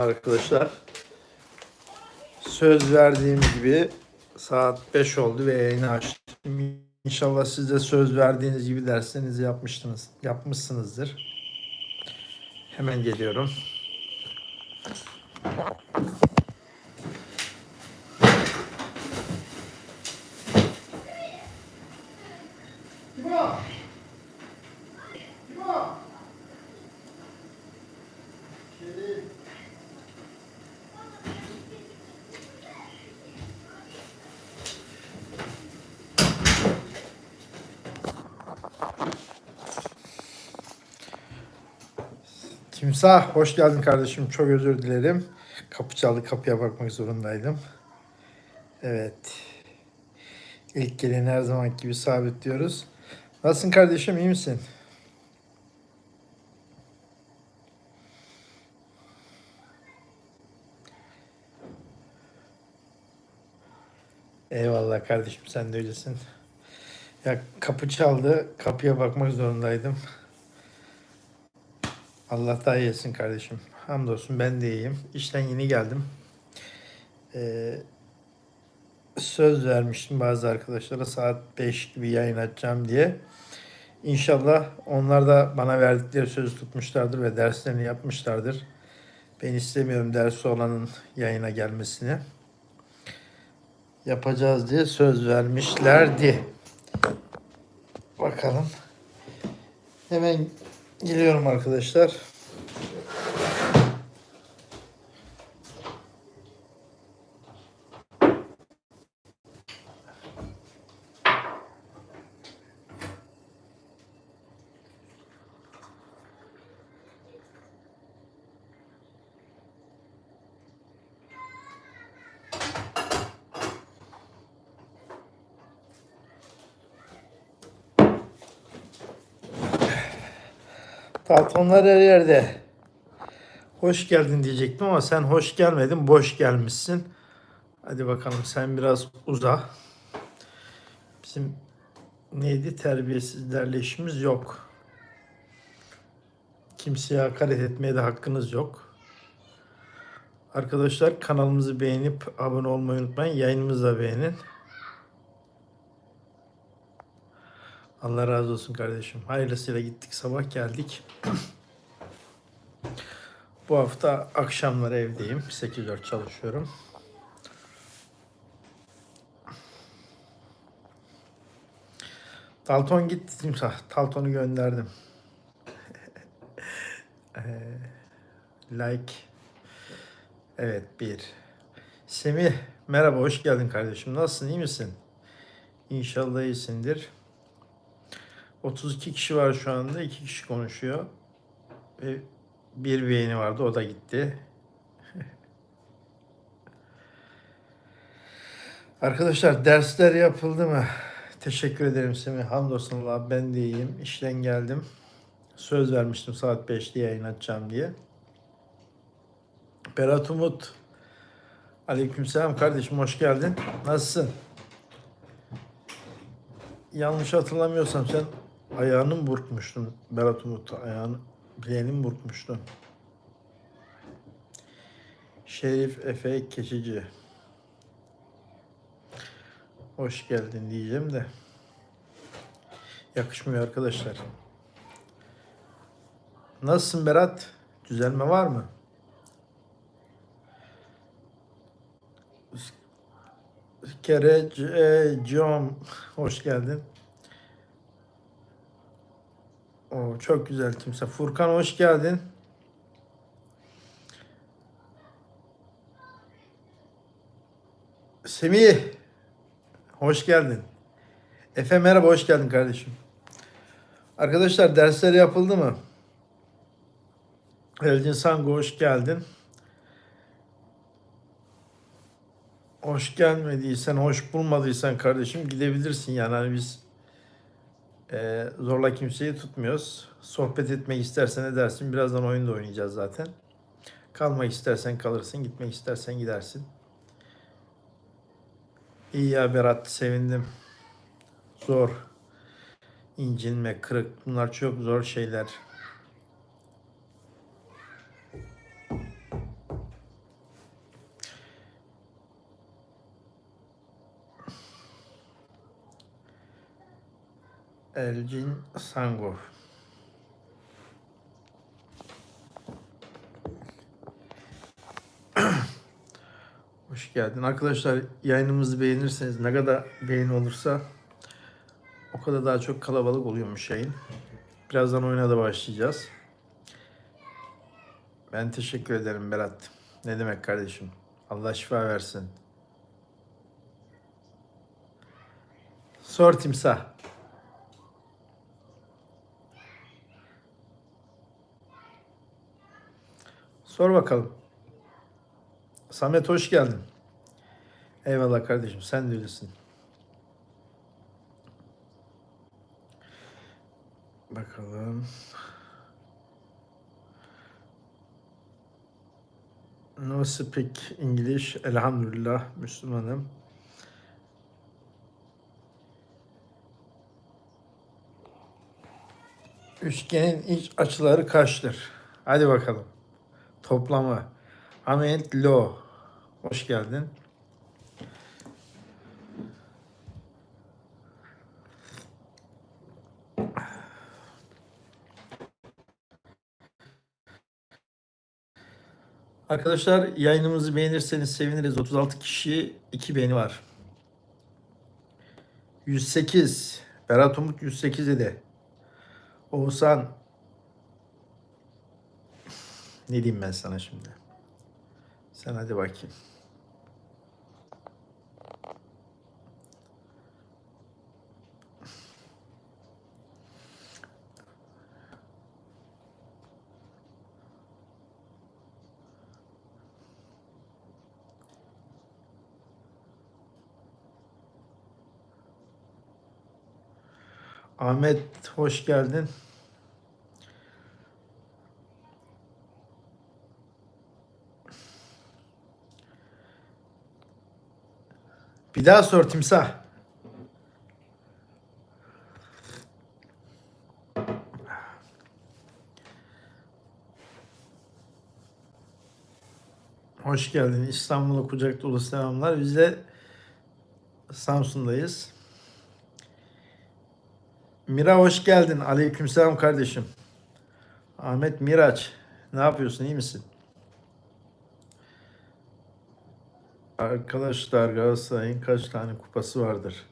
arkadaşlar. Söz verdiğim gibi saat 5 oldu ve yayını açtım. İnşallah siz de söz verdiğiniz gibi derslerinizi yapmıştınız, yapmışsınızdır. Hemen geliyorum. Timsah hoş geldin kardeşim. Çok özür dilerim. Kapı çaldı. Kapıya bakmak zorundaydım. Evet. İlk gelin her zaman gibi sabitliyoruz. Nasılsın kardeşim? iyi misin? Eyvallah kardeşim sen de öylesin. Ya kapı çaldı. Kapıya bakmak zorundaydım. Allah daha iyi etsin kardeşim. Hamdolsun ben de iyiyim. İşten yeni geldim. Ee, söz vermiştim bazı arkadaşlara saat 5 gibi yayın açacağım diye. İnşallah onlar da bana verdikleri sözü tutmuşlardır ve derslerini yapmışlardır. Ben istemiyorum dersi olanın yayına gelmesini. Yapacağız diye söz vermişlerdi. Bakalım. Hemen geliyorum arkadaşlar. Tatonlar her yerde. Hoş geldin diyecektim ama sen hoş gelmedin, boş gelmişsin. Hadi bakalım sen biraz uza. Bizim neydi terbiyesizlerle işimiz yok. Kimseye hakaret etmeye de hakkınız yok. Arkadaşlar kanalımızı beğenip abone olmayı unutmayın. Yayınımızı da beğenin. Allah razı olsun kardeşim. Hayırlısıyla gittik sabah geldik. Bu hafta akşamları evdeyim. 8-4 çalışıyorum. Dalton gitti timsah. Dalton'u gönderdim. Eee, like. Evet bir. Semih merhaba hoş geldin kardeşim. Nasılsın iyi misin? İnşallah iyisindir. 32 kişi var şu anda. 2 kişi konuşuyor. Ve bir beğeni vardı. O da gitti. Arkadaşlar dersler yapıldı mı? Teşekkür ederim Semih. Hamdolsun Allah ben de iyiyim. İşten geldim. Söz vermiştim saat 5'te yayın açacağım diye. Berat Umut. Aleykümselam kardeşim hoş geldin. Nasılsın? Yanlış hatırlamıyorsam sen ayağını mı burkmuştun Berat Umut? Ayağını, bileğini mi burkmuştun? Şerif Efe Keçici. Hoş geldin diyeceğim de. Yakışmıyor arkadaşlar. Nasılsın Berat? Düzelme var mı? Kere John hoş geldin. O çok güzel kimse. Furkan hoş geldin. Semih hoş geldin. Efe merhaba hoş geldin kardeşim. Arkadaşlar dersler yapıldı mı? Elcin Sango hoş geldin. Hoş gelmediysen, hoş bulmadıysan kardeşim gidebilirsin yani hani biz e, zorla kimseyi tutmuyoruz. Sohbet etmek istersen edersin. Birazdan oyun da oynayacağız zaten. Kalmak istersen kalırsın, gitmek istersen gidersin. İyi ya Berat, sevindim. Zor. İncinme, kırık bunlar çok zor şeyler. Elgin Sango. Hoş geldin. Arkadaşlar yayınımızı beğenirseniz ne kadar beğeni olursa o kadar daha çok kalabalık oluyormuş yayın. Birazdan oyuna da başlayacağız. Ben teşekkür ederim Berat. Ne demek kardeşim? Allah şifa versin. Sor timsah. Sor bakalım. Samet hoş geldin. Eyvallah kardeşim sen de öylesin. Bakalım. No speak English. Elhamdülillah Müslümanım. Üçgenin iç açıları kaçtır? Hadi bakalım. Toplamı. Ahmet Lo. Hoş geldin. Arkadaşlar yayınımızı beğenirseniz seviniriz. 36 kişi 2 beğeni var. 108. Berat Umut 108 idi. Oğuzhan ne diyeyim ben sana şimdi? Sen hadi bakayım. Ahmet hoş geldin. Bir daha sor timsah. Hoş geldin. İstanbul'a kucak dolu selamlar. Biz de Samsun'dayız. Mira hoş geldin. Aleykümselam kardeşim. Ahmet Miraç. Ne yapıyorsun? İyi misin? Arkadaşlar Galatasaray'ın kaç tane kupası vardır?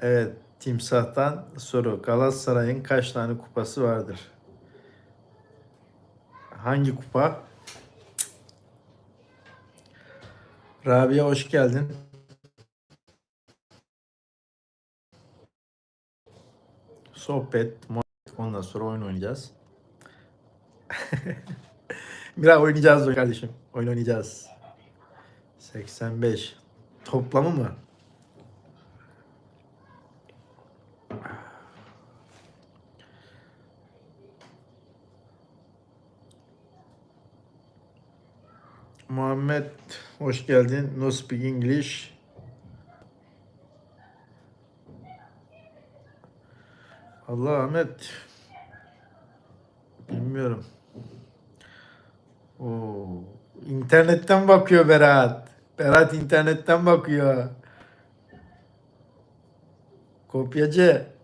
Evet, Timsah'tan soru. Galatasaray'ın kaç tane kupası vardır? Hangi kupa? Rabia hoş geldin. Sohbet, muhabbet, ondan sonra oyun oynayacağız. Mira oynayacağız kardeşim. Oyun oynayacağız. 85. Toplamı mı? Muhammed hoş geldin. No speak English. Allah Ahmet. Bilmiyorum. Oo, internetten bakıyor Berat. Berat internetten bakıyor. Kopyacı.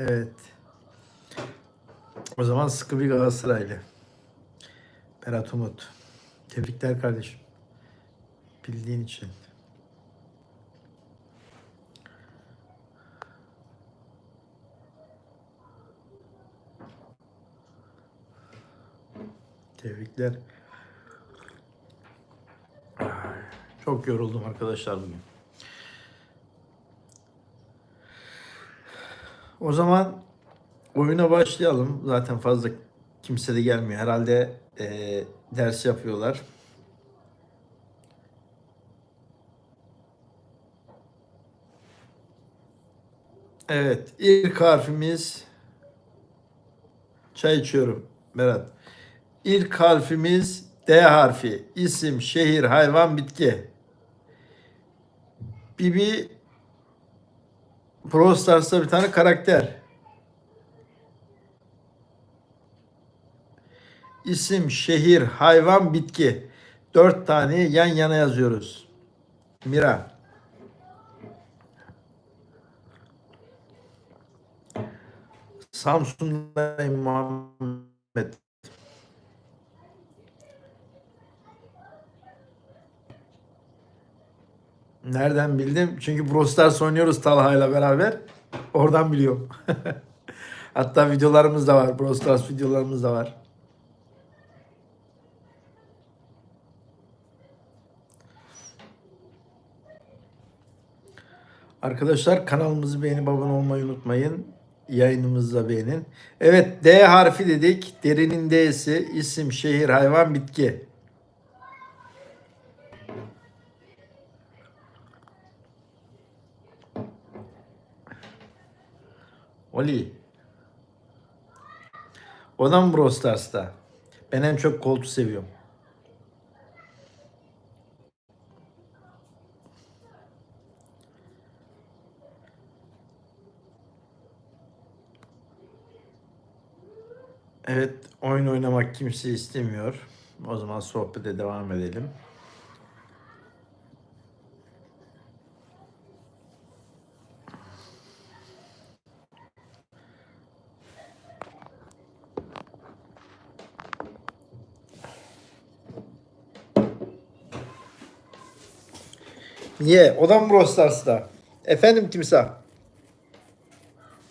Evet. O zaman sıkı bir Galatasaraylı. Berat Umut. Tebrikler kardeşim. Bildiğin için. Tebrikler. Çok yoruldum arkadaşlar bugün. O zaman oyuna başlayalım. Zaten fazla kimse de gelmiyor. Herhalde eee, ders yapıyorlar. Evet, ilk harfimiz çay içiyorum Berat. İlk harfimiz D harfi. İsim, şehir, hayvan, bitki. Bibi Brawl Stars'ta bir tane karakter. isim, şehir, hayvan, bitki. Dört tane yan yana yazıyoruz. Mira. Samsun'dayım Muhammed. Nereden bildim? Çünkü Brawl Stars oynuyoruz Talha'yla beraber. Oradan biliyorum. Hatta videolarımız da var. Brawl videolarımız da var. Arkadaşlar kanalımızı beğenip abone olmayı unutmayın. Yayınımızı da beğenin. Evet D harfi dedik. Derinin D'si isim, şehir, hayvan, bitki. Oli. O da mı Brawl Stars'ta? Ben en çok Colt'u seviyorum. Evet, oyun oynamak kimse istemiyor. O zaman sohbete devam edelim. Niye? O da mı Brawl? Efendim Timsah.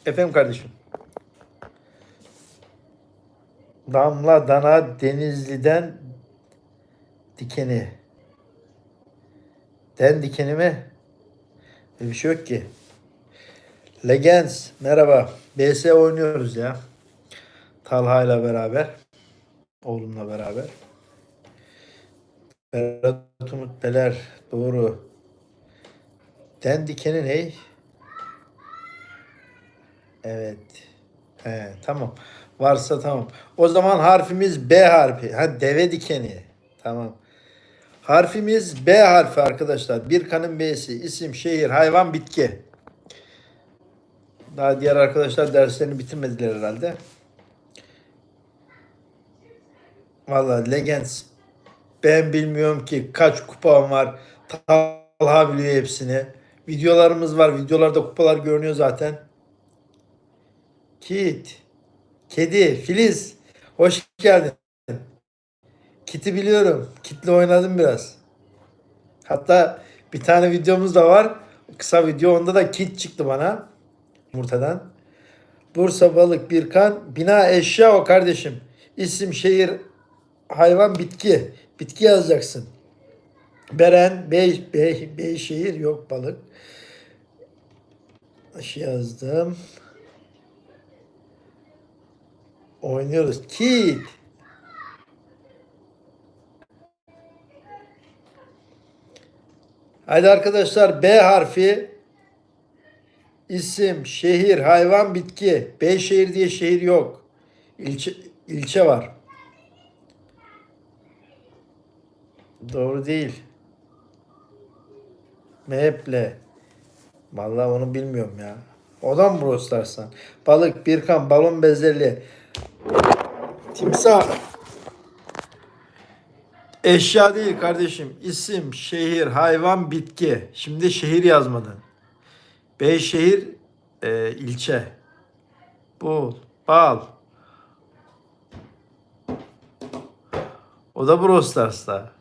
Efendim kardeşim. Damla dana Denizli'den dikeni. Den dikeni mi? Bir şey yok ki. Legends merhaba. BS oynuyoruz ya. Talha ile beraber. Oğlumla beraber. Berat Umut Beler. Doğru. Den dikeni ne? Evet. He, tamam. Varsa tamam. O zaman harfimiz B harfi. Ha deve dikeni. Tamam. Harfimiz B harfi arkadaşlar. Bir kanın B'si. isim, şehir, hayvan, bitki. Daha diğer arkadaşlar derslerini bitirmediler herhalde. Vallahi Legends ben bilmiyorum ki kaç kupam var. Talha biliyor hepsini. Videolarımız var. Videolarda kupalar görünüyor zaten. Kit. Kedi. Filiz. Hoş geldin. Kit'i biliyorum. Kit'le oynadım biraz. Hatta bir tane videomuz da var. Kısa video. Onda da kit çıktı bana. Yumurtadan. Bursa Balık Birkan. Bina eşya o kardeşim. İsim, şehir, hayvan, bitki. Bitki yazacaksın. Beren, Bey, Bey, Beyşehir yok balık. Aşı yazdım. Oynuyoruz. Kit. Hadi arkadaşlar B harfi isim, şehir, hayvan, bitki. Beyşehir diye şehir yok. İlçe, ilçe var. Doğru değil. Meple. Vallahi onu bilmiyorum ya. O da mı Brawl? Balık, Birkan, balon bezelye. Timsah. Eşya değil kardeşim. İsim, şehir, hayvan, bitki. Şimdi şehir yazmadın. Beyşehir, e, ilçe. Bul, bal. O da Brawl Stars'ta.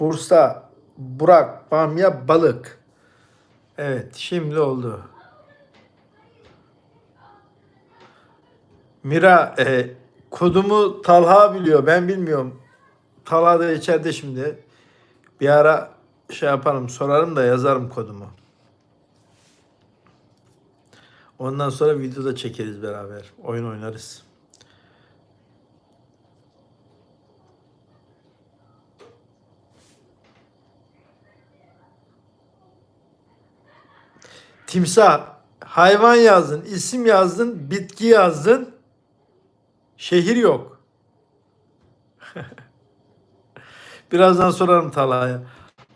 Bursa, Burak, Bamya, Balık. Evet, şimdi oldu. Mira, e, kodumu Talha biliyor, ben bilmiyorum. Talha da içeride şimdi. Bir ara şey yaparım, sorarım da yazarım kodumu. Ondan sonra videoda çekeriz beraber. Oyun oynarız. Timsah. Hayvan yazdın, isim yazdın, bitki yazdın. Şehir yok. Birazdan sorarım Talha'ya.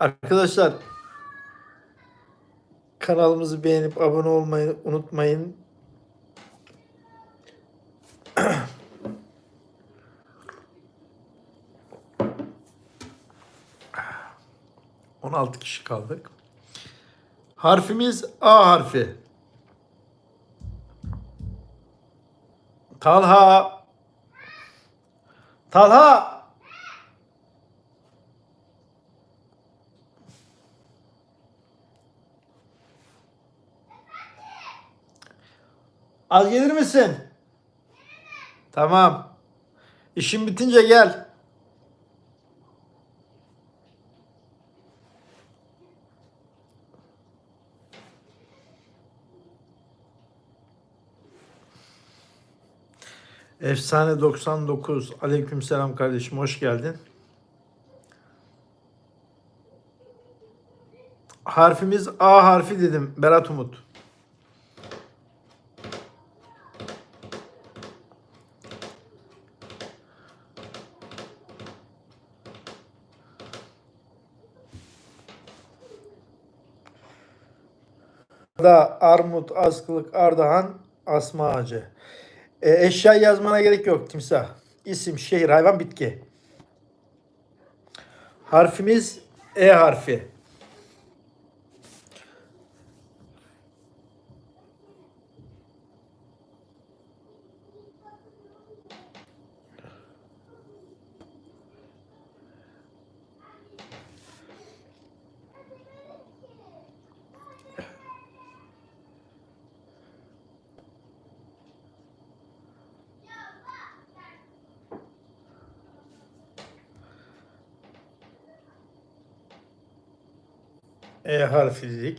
Arkadaşlar kanalımızı beğenip abone olmayı unutmayın. On altı kişi kaldık. Harfimiz A harfi. Talha. Talha. Az gelir misin? Tamam. İşin bitince gel. Efsane 99. Aleykümselam kardeşim hoş geldin. Harfimiz A harfi dedim Berat Umut. da armut, askılık, ardahan, asma ağacı. E, eşya yazmana gerek yok timsah. İsim, şehir, hayvan, bitki. Harfimiz E harfi. E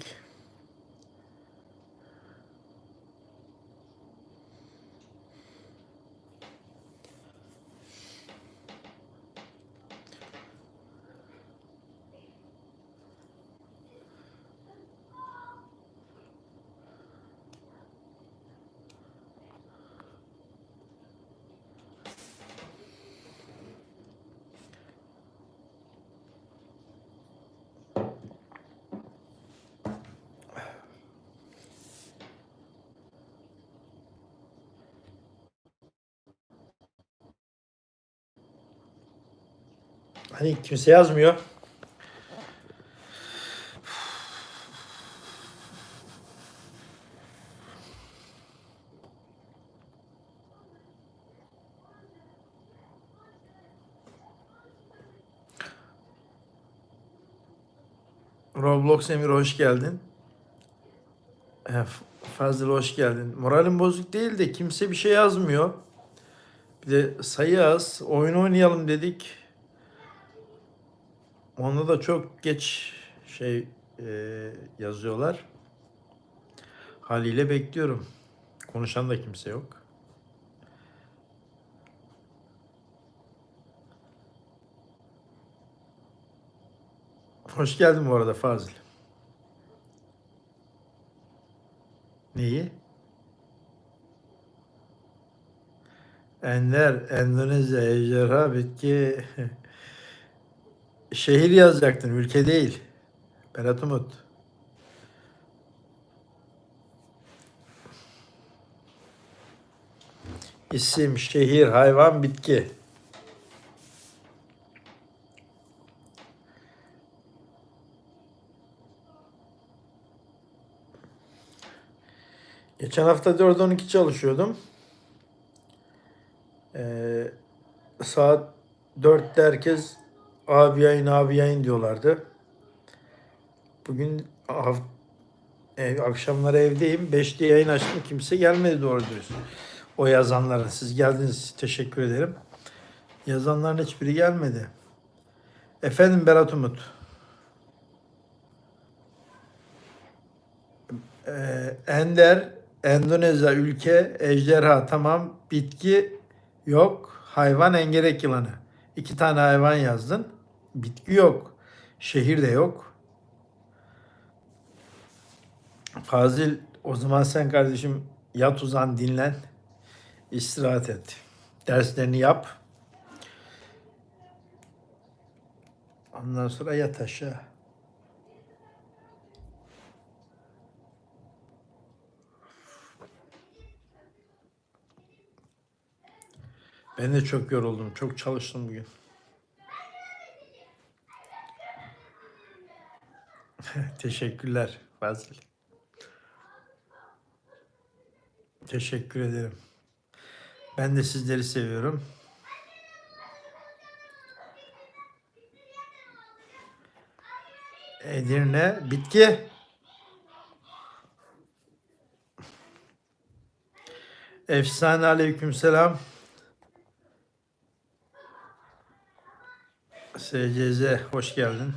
Hani kimse yazmıyor. Roblox Emir hoş geldin. Fazıl hoş geldin. Moralim bozuk değil de kimse bir şey yazmıyor. Bir de sayı az. Oyun oynayalım dedik. Onda da çok geç şey e, yazıyorlar. Haliyle bekliyorum. Konuşan da kimse yok. Hoş geldin bu arada Fazıl. Neyi? Ender, Endonezya, ejderha, bitki, şehir yazacaktın, ülke değil. Berat Umut. İsim, şehir, hayvan, bitki. Geçen hafta 4-12 çalışıyordum. Ee, saat 4'te herkes abi yayın abi yayın diyorlardı. Bugün haft- e, akşamları evdeyim. 5'te yayın açtım. Kimse gelmedi doğru dürüst. O yazanların. Siz geldiniz. Teşekkür ederim. Yazanların hiçbiri gelmedi. Efendim Berat Umut. Ee, Ender, Endonezya ülke, ejderha tamam, bitki yok, hayvan engerek yılanı. İki tane hayvan yazdın, bitki yok, şehir de yok. Fazil, o zaman sen kardeşim yat uzan dinlen, istirahat et. Derslerini yap. Ondan sonra yat aşağı. Ben de çok yoruldum. Çok çalıştım bugün. Teşekkürler Fazıl. Teşekkür ederim. Ben de sizleri seviyorum. Edirne bitki. Efsane aleykümselam. SCZ hoş geldin.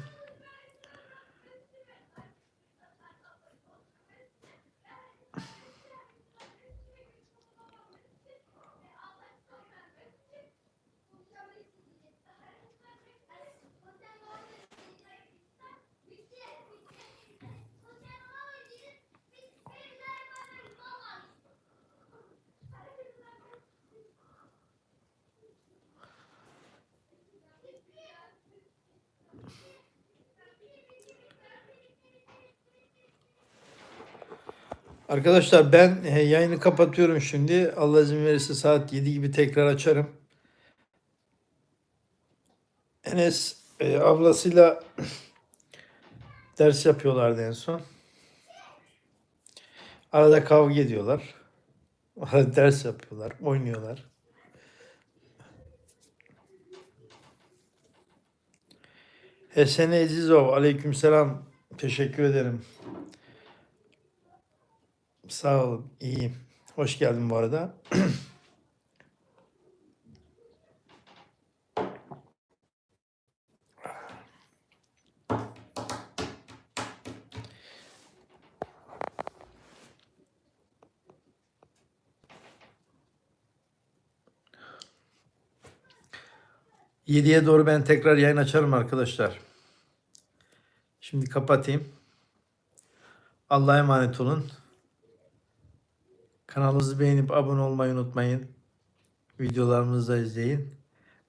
Arkadaşlar ben e, yayını kapatıyorum şimdi. Allah izin verirse saat 7 gibi tekrar açarım. Enes e, ablasıyla ders yapıyorlardı en son. Arada kavga ediyorlar. Arada ders yapıyorlar, oynuyorlar. Esen Ezizov, aleykümselam. Teşekkür ederim. Sağ olun, iyiyim. Hoş geldin bu arada. Yediye doğru ben tekrar yayın açarım arkadaşlar. Şimdi kapatayım. Allah'a emanet olun. Kanalımızı beğenip abone olmayı unutmayın. Videolarımızı da izleyin.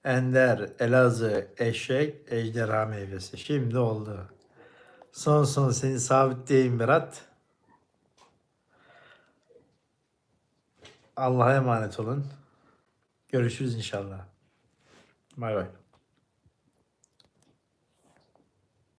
Ender, Elazığ, eşek, ejderha meyvesi. Şimdi oldu. Son son seni sabitleyeyim Berat. Allah'a emanet olun. Görüşürüz inşallah. Bay bay.